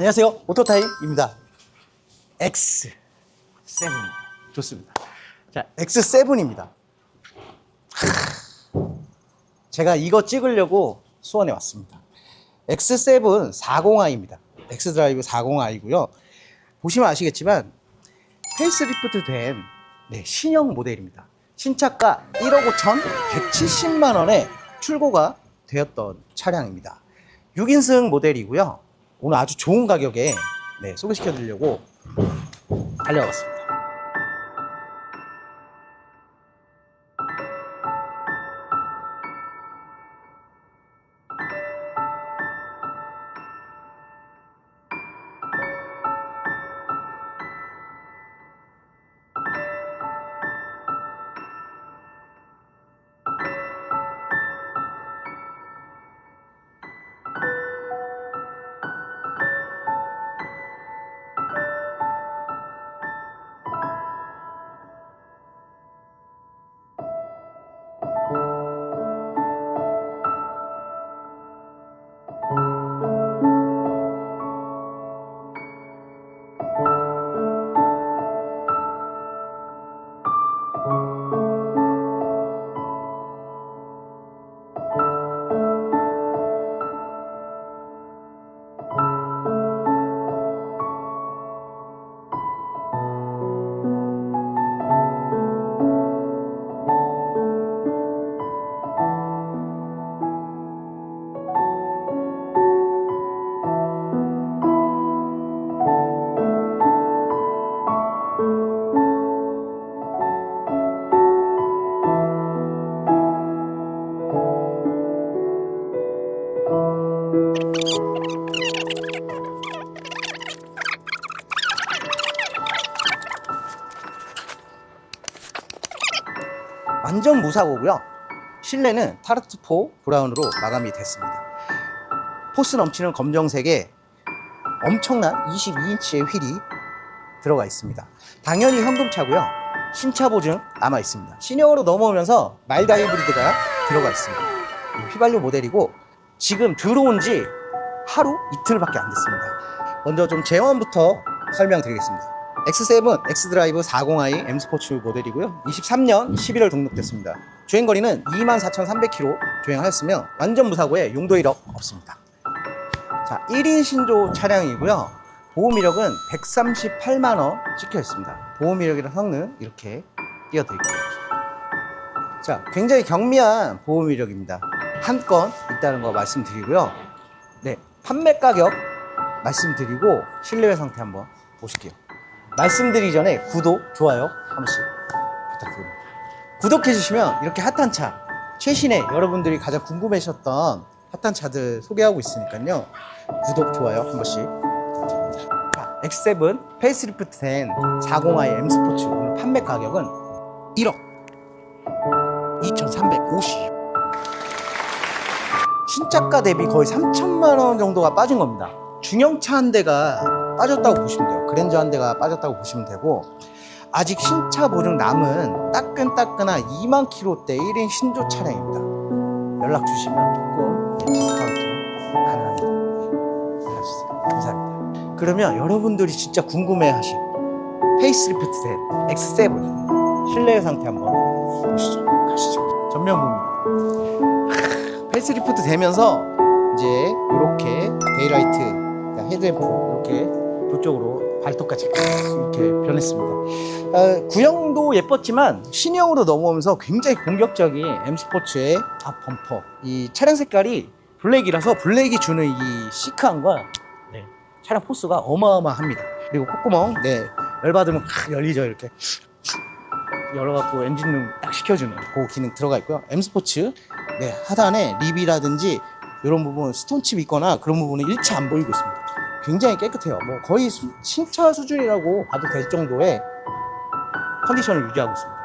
안녕하세요. 오토타임입니다. X7. 좋습니다. 자, X7입니다. 제가 이거 찍으려고 수원에 왔습니다. X7 40i입니다. X드라이브 40i고요. 보시면 아시겠지만 페이스리프트 된 네, 신형 모델입니다. 신차가 1억 5천 170만 원에 출고가 되었던 차량입니다. 6인승 모델이고요. 오늘 아주 좋은 가격에 네, 소개시켜 드리려고 달려왔습니다. 완전 무사고고요. 실내는 타르트포 브라운으로 마감이 됐습니다. 포스 넘치는 검정색에 엄청난 22인치의 휠이 들어가 있습니다. 당연히 현금차고요. 신차 보증 남아 있습니다. 신형으로 넘어오면서 마일드 하이브리드가 들어가 있습니다. 휘발유 모델이고 지금 들어온 지 하루 이틀밖에 안 됐습니다. 먼저 좀 제원부터 설명드리겠습니다. X7 X드라이브 40i M 스포츠 모델이고요. 23년 11월 등록됐습니다. 주행 거리는 24,300km 주행하였으며 완전 무사고에 용도 이력 없습니다. 자, 1인 신조 차량이고요. 보험 이력은 138만 원 찍혀 있습니다. 보험 이력이랑 성능 이렇게 띄워드릴게요. 자, 굉장히 경미한 보험 이력입니다. 한 건 있다는 거 말씀드리고요. 네, 판매 가격 말씀드리고 실내외 상태 한번 보실게요. 말씀드리기 전에 구독, 좋아요 한 번씩 부탁드립니다. 구독해 주시면 이렇게 핫한 차, 최신의 여러분들이 가장 궁금해하셨던 핫한 차들 소개하고 있으니까요. 구독, 좋아요 한 번씩 부탁드립니다. 자, X7 페이스리프트 된 40i M 스포츠 오늘 판매 가격은 1억 2,350. 신작가 대비 거의 3천만 원 정도가 빠진 겁니다. 중형차 한 대가 빠졌다고 보시면 돼요. 그랜저 한 대가 빠졌다고 보시면 되고 아직 신차 보증 남은 따끈따끈한 2만 킬로대 1인 신조 차량입니다. 연락 주시면 조금 디스카운트 가능합니다. 연락 주세요. 감사합니다. 그러면 여러분들이 진짜 궁금해하실 페이스리프트 된 X7 실내 상태 한번 보시죠. 가시죠. 페이스리프트 되면서 이제 이렇게 데이라이트, 헤드램프 이렇게 도쪽으로 발톱까지 이렇게 변했습니다. 어, 구형도 예뻤지만 신형으로 넘어오면서 굉장히 공격적인 M 스포츠의 앞 범퍼. 이 차량 색깔이 블랙이라서 블랙이 주는 이 시크함과 네, 차량 포스가 어마어마합니다. 그리고 콧구멍, 네, 열받으면 팍 열리죠 이렇게. 열어갖고 엔진룸 딱 시켜주는 그 기능 들어가 있고요. M 스포츠 네, 하단에 립이라든지 이런 부분 스톤칩 있거나 그런 부분은 일체 안 보이고 있습니다. 굉장히 깨끗해요. 뭐 거의 수- 신차 수준이라고 봐도 될 정도의 컨디션을 유지하고 있습니다.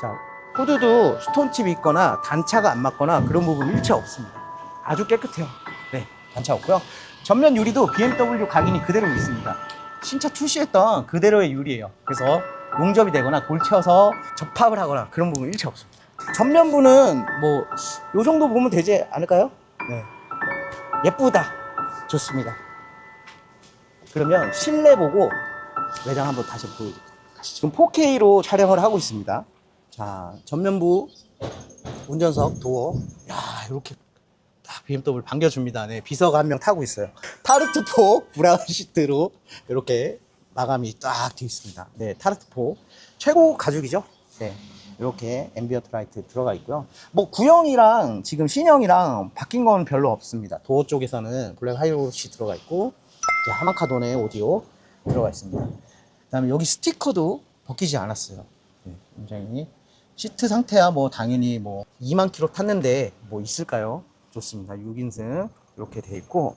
자, 후드도 스톤칩이 있거나 단차가 안 맞거나 그런 부분 일체 없습니다. 아주 깨끗해요. 네, 단차 없고요. 전면 유리도 BMW 각인이 그대로 있습니다. 신차 출시했던 그대로의 유리예요. 그래서 용접이 되거나 골쳐서 접합을 하거나 그런 부분 일체 없습니다. 전면부는 뭐 요 정도 보면 되지 않을까요? 네. 예쁘다. 좋습니다. 그러면 실내 보고 외장 한번 다시 보여드릴게요. 지금 4K로 촬영을 하고 있습니다. 자, 전면부 운전석 도어. 야, 이렇게 딱 BMW 반겨줍니다. 네, 비서가 한 명 타고 있어요. 타르트포 브라운 시트로 이렇게 마감이 딱 되어 있습니다. 네, 타르트포 최고 가죽이죠. 네, 이렇게 앰비언트 라이트 들어가 있고요. 뭐 구형이랑 지금 신형이랑 바뀐 건 별로 없습니다. 도어 쪽에서는 블랙 하이로시 들어가 있고 이제 하마카돈의 오디오 들어가 있습니다. 그다음에 여기 스티커도 벗기지 않았어요. 네, 굉장히 시트 상태야 뭐 당연히 뭐 2만 킬로 탔는데 뭐 있을까요? 좋습니다. 6인승 이렇게 돼 있고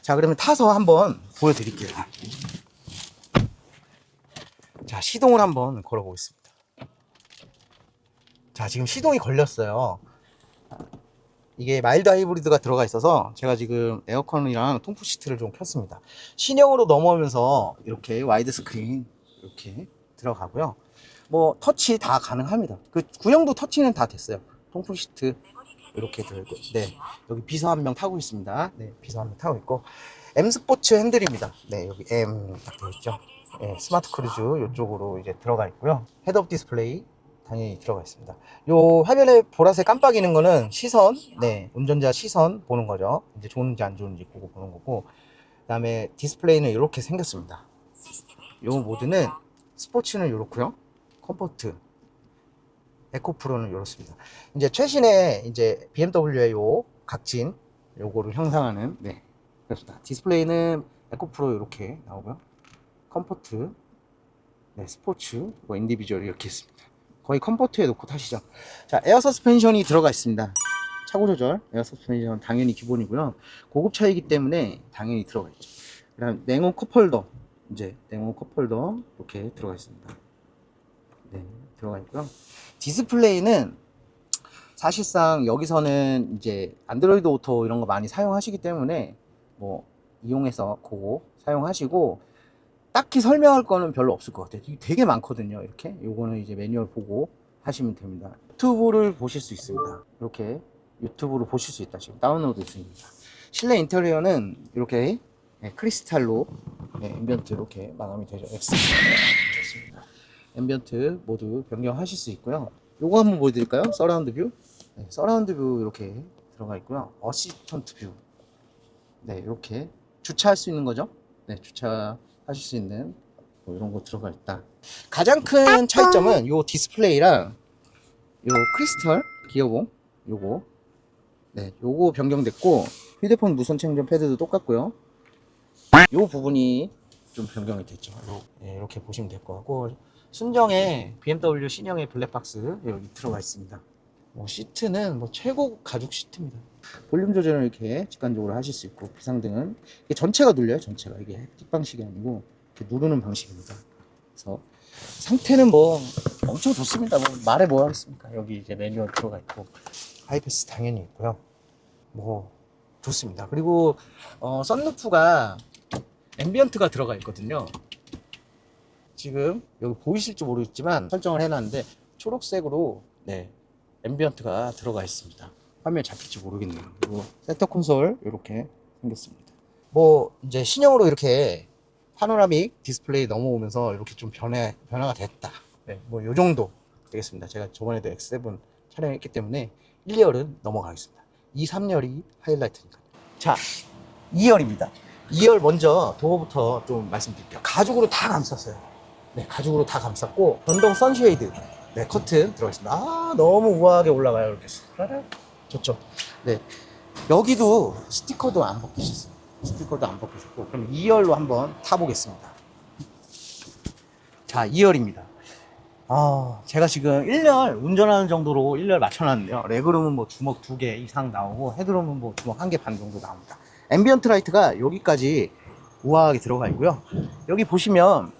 자 그러면 타서 한번 보여드릴게요. 자 시동을 한번 걸어보겠습니다. 자 지금 시동이 걸렸어요. 이게 마일드 하이브리드가 들어가 있어서 제가 지금 에어컨이랑 통풍 시트를 좀 켰습니다. 신형으로 넘어오면서 이렇게 와이드 스크린 이렇게 들어가고요. 뭐 터치 다 가능합니다. 그 구형도 터치는 다 됐어요. 통풍 시트 이렇게 들고 네 여기 비서 한 명 타고 있습니다. 네 비서 한 명 타고 있고 M 스포츠 핸들입니다. 네 여기 M 딱 되어 있죠. 네, 스마트 크루즈 이쪽으로 이제 들어가 있고요. 헤드업 디스플레이 당연히 들어가 있습니다. 요 화면에 보라색 깜빡이는 거는 시선, 네 운전자 시선 보는 거죠. 이제 좋은지 안 좋은지 보고 보는 거고 그다음에 디스플레이는 이렇게 생겼습니다. 요 모드는 스포츠는 이렇고요. 컴포트, 에코 프로는 이렇습니다. 이제 최신의 이제 BMW의 요 각진 요거를 형상하는 네 그렇습니다. 디스플레이는 에코 프로 이렇게 나오고요. 컴포트, 네 스포츠, 뭐 인디비주얼 이렇게 있습니다. 거의 컴포트에 놓고 타시죠. 자 에어 서스펜션이 들어가 있습니다. 차고 조절 에어 서스펜션 당연히 기본이고요. 고급 차이기 때문에 당연히 들어가 있죠. 그다음 냉온 컵홀더 이제 냉온 컵홀더 이렇게 들어가 있습니다. 네, 들어가 있고요. 디스플레이는 사실상 여기서는 이제 안드로이드 오토 이런 거 많이 사용하시기 때문에 뭐 이용해서 그거 사용하시고 딱히 설명할 거는 별로 없을 것 같아요. 되게 많거든요. 이렇게 요거는 이제 매뉴얼 보고 하시면 됩니다. 유튜브를 보실 수 있습니다. 이렇게 유튜브로 보실 수 있다. 지금 다운로드 중입니다. 실내 인테리어는 이렇게 네, 크리스탈로 네, 앰비언트 이렇게 마감이 되죠. 좋습니다. 앰비언트 모두 변경하실 수 있고요. 요거 한번 보여드릴까요? 서라운드 뷰. 네, 서라운드 뷰 이렇게 들어가 있고요. 어시스턴트 뷰. 네, 이렇게 주차할 수 있는 거죠. 네, 주차 하실 수 있는 뭐 이런 거 들어가 있다. 가장 큰 차이점은 요 디스플레이랑 요 크리스털 기어봉 요거 네, 요거 변경됐고 휴대폰 무선 충전 패드도 똑같고요. 요 부분이 좀 변경이 됐죠. 요, 네, 이렇게 보시면 될 것 같고 순정의 BMW 신형의 블랙박스 여기 들어가 있습니다. 뭐 시트는 뭐 최고 가죽 시트입니다. 볼륨 조절을 이렇게 직관적으로 하실 수 있고 비상등은 이게 전체가 눌려요. 전체가 이게 틱 방식이 아니고 이렇게 누르는 방식입니다. 그래서 상태는 뭐 엄청 좋습니다. 뭐 말해 뭐 하겠습니까? 여기 이제 매뉴얼 들어가 있고 하이패스 당연히 있고요. 뭐 좋습니다. 그리고 어, 썬루프가 앰비언트가 들어가 있거든요. 지금 여기 보이실지 모르겠지만 설정을 해놨는데 초록색으로 네 앰비언트가 들어가 있습니다. 화면 잡힐지 모르겠네요. 그리고 센터 콘솔 이렇게 생겼습니다. 뭐 이제 신형으로 이렇게 파노라믹 디스플레이 넘어오면서 이렇게 좀 변해 변화가 됐다. 네, 뭐 요 정도 되겠습니다. 제가 저번에도 X7 촬영했기 때문에 1열은 넘어가겠습니다. 2, 3열이 하이라이트니까. 자, 2열입니다. 2열 먼저 도어부터 좀 말씀드릴게요. 가죽으로 다 감쌌어요. 네, 가죽으로 다 감쌌고 전동 선쉐이드 네, 커튼 들어있습니다. 아, 너무 우아하게 올라가요. 이렇게 쏴라. 좋죠. 네. 여기도 스티커도 안 벗기셨어요. 스티커도 안 벗기셨고 그럼 2열로 한번 타보겠습니다. 자, 2열입니다. 아, 제가 지금 1열 운전하는 정도로 1열 맞춰놨는데요. 레그룸은 뭐 주먹 두개 이상 나오고 헤드룸은 뭐 주먹 한개반 정도 나옵니다. 앰비언트 라이트가 여기까지 우아하게 들어가 있고요. 여기 보시면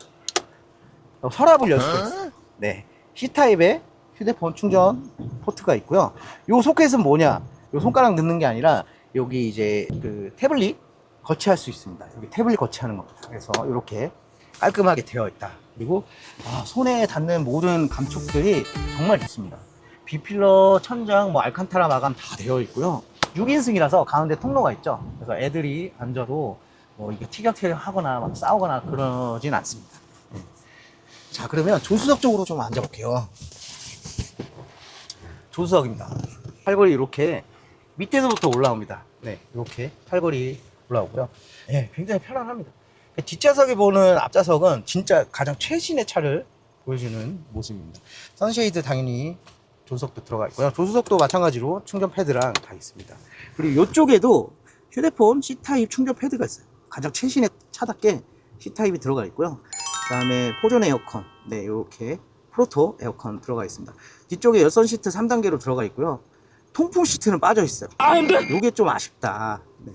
서랍을 열 수가 있어요. 네. C타입의 휴대폰 충전 포트가 있고요. 요 소켓은 뭐냐? 요 손가락 넣는 게 아니라 여기 이제 그 태블릿 거치할 수 있습니다. 여기 태블릿 거치하는 겁니다. 그래서 이렇게 깔끔하게 되어 있다. 그리고 아, 손에 닿는 모든 감촉들이 정말 좋습니다. 비필러, 천장, 뭐 알칸타라 마감 다 되어 있고요. 6인승이라서 가운데 통로가 있죠. 그래서 애들이 앉아도 뭐뭐 이게 티격태격 하거나 막 싸우거나 그러진 않습니다. 예. 자 그러면 조수석 쪽으로 좀 앉아볼게요. 조수석입니다. 팔걸이 이렇게 밑에서부터 올라옵니다. 네, 이렇게 팔걸이 올라오고요. 네, 굉장히 편안합니다. 뒷좌석에 보는 앞좌석은 진짜 가장 최신의 차를 보여주는 모습입니다. 선쉐이드 당연히 조수석도 들어가 있고요. 조수석도 마찬가지로 충전 패드랑 다 있습니다. 그리고 이쪽에도 휴대폰 C타입 충전 패드가 있어요. 가장 최신의 차답게 C타입이 들어가 있고요. 그 다음에 포존 에어컨, 네, 이렇게 프로토 에어컨 들어가 있습니다. 뒤쪽에 열선 시트 3단계로 들어가 있고요. 통풍 시트는 빠져 있어요. 이게 좀 아쉽다. 네.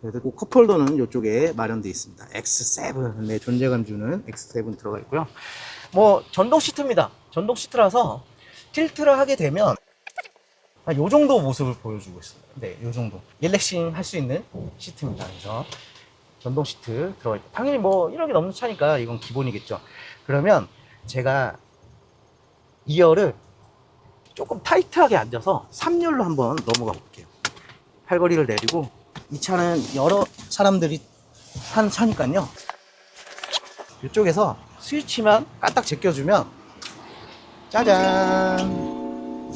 그래도 그 컵홀더는 이쪽에 마련되어 있습니다. X7, 네, 존재감 주는 X7 들어가 있고요. 뭐 전동 시트입니다. 전동 시트라서 틸트를 하게 되면 한요 정도 모습을 보여주고 있습니다. 네, 요 정도. 릴렉싱 할 수 있는 시트입니다. 그래서 전동 시트 들어가 있고 당연히 뭐 1억이 넘는 차니까 이건 기본이겠죠. 그러면 제가 2열을 조금 타이트하게 앉아서 3열로 한번 넘어가 볼게요. 팔걸이를 내리고 이 차는 여러 사람들이 탄 차니까요. 이쪽에서 스위치만 까딱 제껴주면 짜잔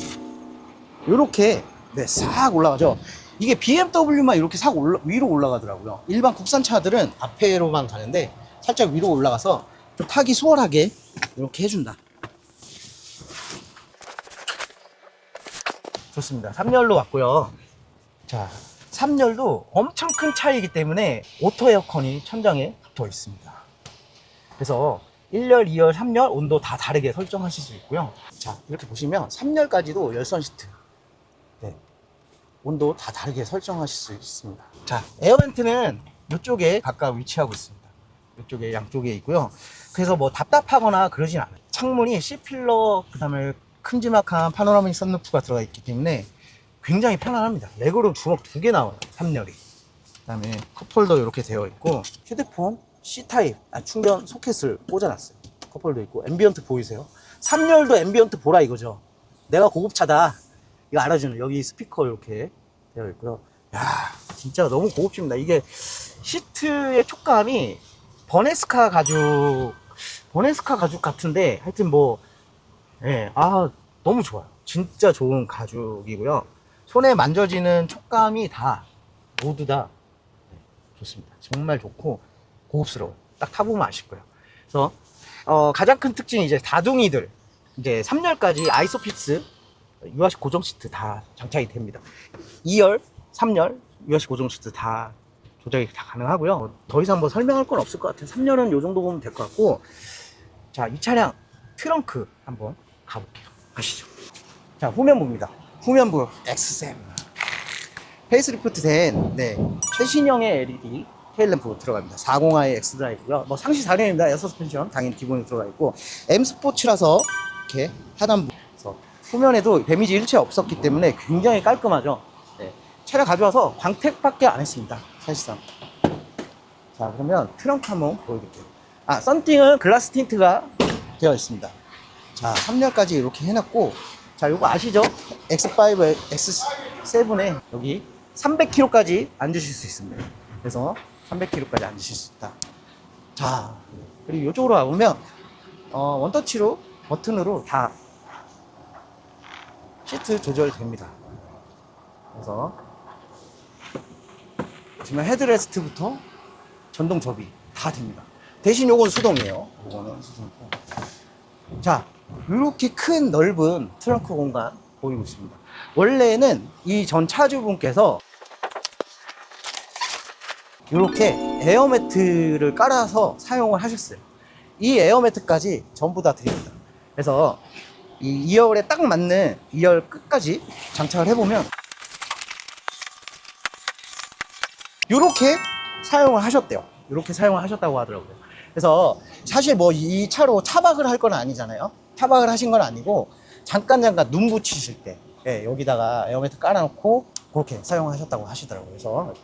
요렇게 네, 싹 올라가죠. 이게 BMW만 이렇게 싹 올라, 위로 올라가더라고요. 일반 국산 차들은 앞에로만 가는데 살짝 위로 올라가서 좀 타기 수월하게 이렇게 해준다. 좋습니다. 3열로 왔고요. 자, 3열도 엄청 큰 차이기 때문에 오토 에어컨이 천장에 붙어 있습니다. 그래서 1열, 2열, 3열 온도 다 다르게 설정하실 수 있고요. 자, 이렇게 보시면 3열까지도 열선 시트. 네. 온도 다 다르게 설정하실 수 있습니다. 자, 에어벤트는 이쪽에 각각 위치하고 있습니다. 이쪽에 양쪽에 있고요. 그래서 뭐 답답하거나 그러진 않아요. 창문이 C필러, 그 다음에 큼지막한 파노라믹 선루프가 들어가 있기 때문에 굉장히 편안합니다. 레그룸 주먹 두 개 나와요. 3열이. 그 다음에 컵홀더 이렇게 되어 있고 휴대폰 C타입 아, 충전 소켓을 꽂아놨어요. 컵홀더 있고 앰비언트 보이세요? 3열도 앰비언트 보라 이거죠. 내가 고급차다. 이거 알아주는 여기 스피커 이렇게 되어 있고요. 야 진짜 너무 고급집니다. 이게 시트의 촉감이 버네스카 가죽 버네스카 가죽 같은데 하여튼 뭐 예, 아, 너무 좋아요. 진짜 좋은 가죽이고요. 손에 만져지는 촉감이 다, 모두 다 네, 좋습니다. 정말 좋고, 고급스러워요. 딱 타보면 아실 거예요. 그래서, 어, 가장 큰 특징이 이제 다둥이들, 이제 3열까지 아이소픽스 유아식 고정 시트 다 장착이 됩니다. 2열, 3열, 유아식 고정 시트 다 조작이 다 가능하고요. 어, 더 이상 뭐 설명할 건 없을 것 같아요. 3열은 요 정도 보면 될 것 같고, 자, 이 차량 트렁크 한번 가볼게요. 가시죠. 자, 후면부입니다. 후면부 X7. 페이스리프트 된, 네, 최신형의 LED 테일램프 들어갑니다. 40i X 드라이브고요. 뭐 상시 4륜입니다. 에어 서스펜션 당연히 기본으로 들어가 있고 M 스포츠라서 이렇게 하단부. 후면에도 데미지 일체 없었기 때문에 굉장히 깔끔하죠. 네, 차량 가져와서 광택밖에 안 했습니다. 사실상. 자, 그러면 트렁크 한번 보여드릴게요. 아, 썬팅은 글라스 틴트가 되어 있습니다. 자, 3열까지 이렇게 해놨고, 자, 요거 아시죠? X5, X7에 여기 300kg까지 앉으실 수 있습니다. 그래서 300kg까지 앉으실 수 있다. 자, 그리고 이쪽으로 와보면, 어, 원터치로, 버튼으로 다 시트 조절됩니다. 그래서, 보시면 헤드레스트부터 전동 접이 다 됩니다. 대신 요건 수동이에요. 요거는 수동이고. 자, 이렇게 큰 넓은 트렁크 공간 보이고 있습니다. 원래는 이 전 차주분께서 이렇게 에어매트를 깔아서 사용을 하셨어요. 이 에어매트까지 전부 다 드립니다. 그래서 이 2열에 딱 맞는 2열 끝까지 장착을 해보면 이렇게 사용을 하셨대요. 이렇게 사용을 하셨다고 하더라고요. 그래서 사실 뭐 이 차로 차박을 할 건 아니잖아요. 차박을 하신 건 아니고 잠깐 잠깐 눈 붙이실 때 예, 여기다가 에어매트 깔아놓고 그렇게 사용하셨다고 하시더라고요. 그래서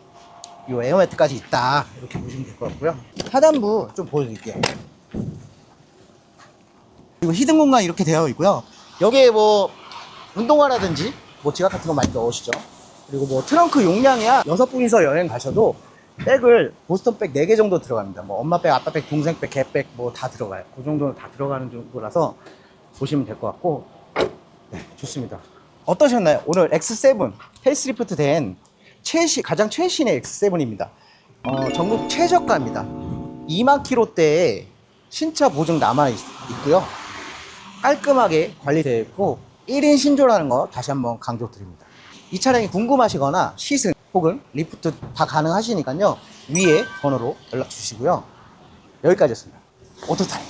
이 에어매트까지 있다 이렇게 보시면 될 것 같고요. 하단부 좀 보여드릴게요. 그리고 히든 공간 이렇게 되어 있고요. 여기에 뭐 운동화라든지 뭐 지갑 같은 거 많이 넣으시죠. 그리고 뭐 트렁크 용량이야 여섯 분이서 여행 가셔도 백을 보스턴 백 4개 정도 들어갑니다. 뭐 엄마 백, 아빠 백, 동생 백, 개백 뭐 다 들어가요. 그 정도는 다 들어가는 정도라서 보시면 될 것 같고 네, 좋습니다. 어떠셨나요? 오늘 X7 페이스리프트 된 최신 가장 최신의 X7입니다. 어, 전국 최저가입니다. 2만 킬로대에 신차 보증 남아 있, 있고요. 깔끔하게 관리되어 있고 1인 신조라는 거 다시 한번 강조드립니다. 이 차량이 궁금하시거나 시승 혹은 리프트 다 가능하시니까요. 위에 번호로 연락 주시고요. 여기까지였습니다. 오토타임.